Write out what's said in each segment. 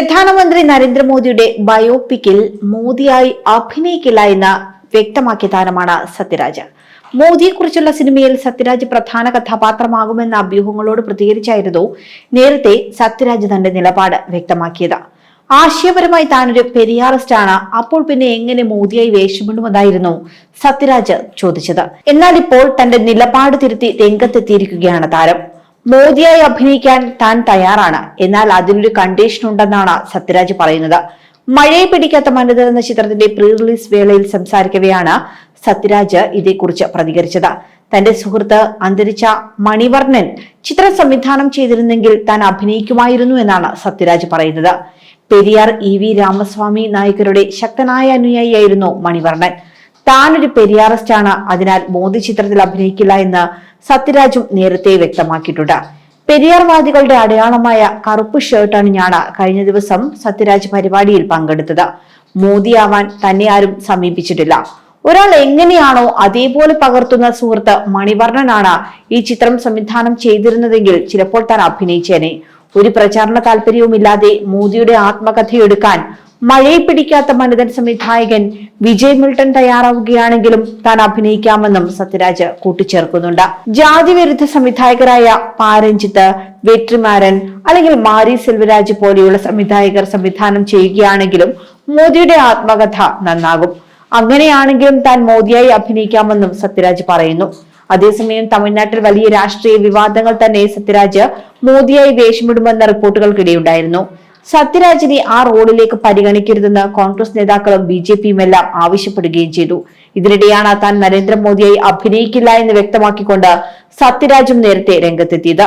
പ്രധാനമന്ത്രി നരേന്ദ്രമോദിയുടെ ബയോപിക്കിൽ മോദിയായി അഭിനയിക്കില്ല എന്ന് വ്യക്തമാക്കിയ താരമാണ് സത്യരാജ്. മോദിയെക്കുറിച്ചുള്ള സിനിമയിൽ സത്യരാജ് പ്രധാന കഥാപാത്രമാകുമെന്ന അഭ്യൂഹങ്ങളോട് പ്രതികരിച്ചായിരുന്നു നേരത്തെ സത്യരാജ് തന്റെ നിലപാട് വ്യക്തമാക്കിയത്. ആശയപരമായി താനൊരു പെരിയാറിസ്റ്റാണ് അപ്പോൾ പിന്നെ എങ്ങനെ മോദിയായി വേഷമിടുമെന്നായിരുന്നു സത്യരാജ് ചോദിച്ചത്. എന്നാൽ ഇപ്പോൾ തന്റെ നിലപാട് തിരുത്തി രംഗത്തെത്തിയിരിക്കുകയാണ് താരം. മോദിയായി അഭിനയിക്കാൻ താൻ തയ്യാറാണ്. എന്നാൽ അതിനൊരു കണ്ടീഷൻ ഉണ്ടെന്നാണ് സത്യരാജ് പറയുന്നത്. മഴയെ പിടിക്കാത്ത മനിതർ എന്ന ചിത്രത്തിന്റെ പ്രീ റിലീസ് വേളയിൽ സംസാരിക്കവെയാണ് സത്യരാജ് ഇതേക്കുറിച്ച് പ്രതികരിച്ചത്. തന്റെ സുഹൃത്ത് അന്തരിച്ച മണിവർണൻ ചിത്രം സംവിധാനം ചെയ്തിരുന്നെങ്കിൽ താൻ അഭിനയിക്കുമായിരുന്നു എന്നാണ് സത്യരാജ് പറയുന്നത്. പെരിയാർ ഇ വി രാമസ്വാമി നായകരുടെ ശക്തനായ അനുയായിയായിരുന്നു മണിവർണൻ. താനൊരു പെരിയാറിസ്റ്റാണ് അതിനാൽ മോദി ചിത്രത്തിൽ അഭിനയിക്കില്ല എന്ന് സത്യരാജും നേരത്തെ വ്യക്തമാക്കിയിട്ടുണ്ട്. പെരിയാർവാദികളുടെ അടയാളമായ കറുപ്പ് ഷർട്ടാണ് ഞാൻ കഴിഞ്ഞ ദിവസം സത്യരാജ് പരിപാടിയിൽ പങ്കെടുത്തത്. മോദിയാവാൻ തന്നെ ആരും സമീപിച്ചിട്ടില്ല. ഒരാൾ എങ്ങനെയാണോ അതേപോലെ പകർത്തുന്ന സുഹൃത്ത് മണിവർണനാണ് ഈ ചിത്രം സംവിധാനം ചെയ്തിരുന്നതെങ്കിൽ ചിലപ്പോൾ താൻ അഭിനയിച്ചേനെ. ഒരു പ്രചാരണ താല്പര്യവുമില്ലാതെ മോദിയുടെ ആത്മകഥയെടുക്കാൻ മഴയെ പിടിക്കാത്ത മനിതൻ സംവിധായകൻ വിജയ് മിൽട്ടൺ തയ്യാറാവുകയാണെങ്കിലും താൻ അഭിനയിക്കാമെന്നും സത്യരാജ് കൂട്ടിച്ചേർക്കുന്നുണ്ട്. ജാതി വിരുദ്ധ സംവിധായകരായ പാരഞ്ജിത്ത് വെട്രിമാരൻ അല്ലെങ്കിൽ മാരി സെൽവരാജ് പോലെയുള്ള സംവിധായകർ സംവിധാനം ചെയ്യുകയാണെങ്കിലും മോദിയുടെ ആത്മകഥ നന്നാകും. അങ്ങനെയാണെങ്കിലും താൻ മോദിയായി അഭിനയിക്കാമെന്നും സത്യരാജ് പറയുന്നു. അതേസമയം തമിഴ്നാട്ടിൽ വലിയ രാഷ്ട്രീയ വിവാദങ്ങൾ തന്നെ സത്യരാജ് മോദിയായി വേഷമിടുമെന്ന റിപ്പോർട്ടുകൾക്കിടെയുണ്ടായിരുന്നു. സത്യരാജിനെ ആ റോളിലേക്ക് പരിഗണിക്കരുതെന്ന് കോൺഗ്രസ് നേതാക്കളും ബി ജെ പിയും എല്ലാം ആവശ്യപ്പെടുകയും ചെയ്തു. ഇതിനിടെയാണ് താൻ നരേന്ദ്രമോദിയായി അഭിനയിക്കില്ല എന്ന് വ്യക്തമാക്കിക്കൊണ്ട് സത്യരാജും നേരത്തെ രംഗത്തെത്തിയത്.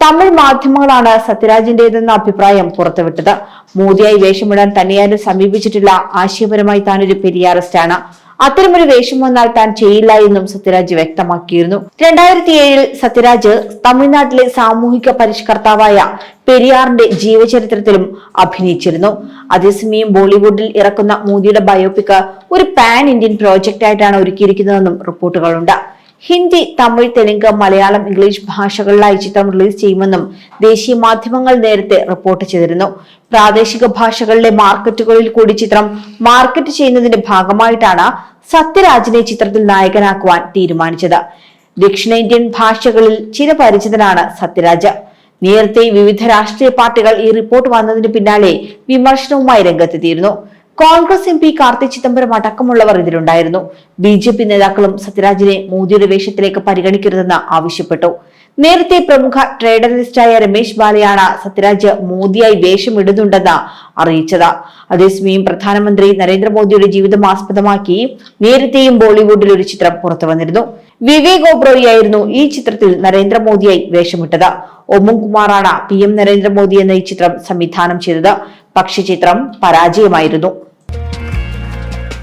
തമിഴ് മാധ്യമങ്ങളാണ് സത്യരാജിന്റേതെന്ന അഭിപ്രായം പുറത്തുവിട്ടത്. മോദിയായി വേഷമിടാൻ തന്നെയാരും സമീപിച്ചിട്ടില്ല. ആശയപരമായി താനൊരു പെരിയാറിസ്റ്റാണ്. അത്തരമൊരു വേഷം വന്നാൽ താൻ ചെയ്യില്ല എന്നും സത്യരാജ് വ്യക്തമാക്കിയിരുന്നു. രണ്ടായിരത്തി ഏഴിൽ സത്യരാജ് തമിഴ്നാട്ടിലെ സാമൂഹിക പരിഷ്കർത്താവായ പെരിയാറിന്റെ ജീവചരിത്രത്തിലും അഭിനയിച്ചിരുന്നു. അതേസമയം ബോളിവുഡിൽ ഇറക്കുന്ന മോദിയുടെ ബയോപിക് ഒരു പാൻ ഇന്ത്യൻ പ്രോജക്റ്റ് ആയിട്ടാണ് ഒരുക്കിയിരിക്കുന്നതെന്നും റിപ്പോർട്ടുകളുണ്ട്. ഹിന്ദി തമിഴ് തെലുങ്ക് മലയാളം ഇംഗ്ലീഷ് ഭാഷകളിലായി ചിത്രം റിലീസ് ചെയ്യുമെന്നും ദേശീയ മാധ്യമങ്ങൾ നേരത്തെ റിപ്പോർട്ട് ചെയ്തിരുന്നു. പ്രാദേശിക ഭാഷകളിലെ മാർക്കറ്റുകളിൽ കൂടി ചിത്രം മാർക്കറ്റ് ചെയ്യുന്നതിന്റെ ഭാഗമായിട്ടാണ് സത്യരാജിനെ ചിത്രത്തിൽ നായകനാക്കുവാൻ തീരുമാനിച്ചത്. ദക്ഷിണേന്ത്യൻ ഭാഷകളിൽ ചിരപരിചിതനാണ് സത്യരാജ്. നേരത്തെ വിവിധ രാഷ്ട്രീയ പാർട്ടികൾ ഈ റിപ്പോർട്ട് വന്നതിന് പിന്നാലെ വിമർശനവുമായി രംഗത്തെത്തിയിരുന്നു. കോൺഗ്രസ് എം പി കാർത്തി ചിദംബരം അടക്കമുള്ളവർ ഇതിലുണ്ടായിരുന്നു. ബി ജെ പി നേതാക്കളും സത്യരാജിനെ മോദിയുടെ വേഷത്തിലേക്ക് പരിഗണിക്കരുതെന്ന് ആവശ്യപ്പെട്ടു. നേരത്തെ പ്രമുഖ ട്രേഡറിസ്റ്റായ രമേശ് ബാലയാണ് സത്യരാജ് മോദിയായി വേഷമിടുന്നുണ്ടെന്ന് അറിയിച്ചത്. അതേസമയം പ്രധാനമന്ത്രി നരേന്ദ്രമോദിയുടെ ജീവിതം ആസ്പദമാക്കി നേരത്തെയും ബോളിവുഡിൽ ഒരു ചിത്രം പുറത്തു വന്നിരുന്നു വിവേക് ഓബ്രോയിയായിരുന്നു ഈ ചിത്രത്തിൽ നരേന്ദ്രമോദിയായി വേഷമിട്ടത്. ഒമും കുമാറാണ് പി എം നരേന്ദ്രമോദി എന്ന ഈ ചിത്രം സംവിധാനം ചെയ്തത്. പക്ഷി ചിത്രം പരാജയമായിരുന്നു.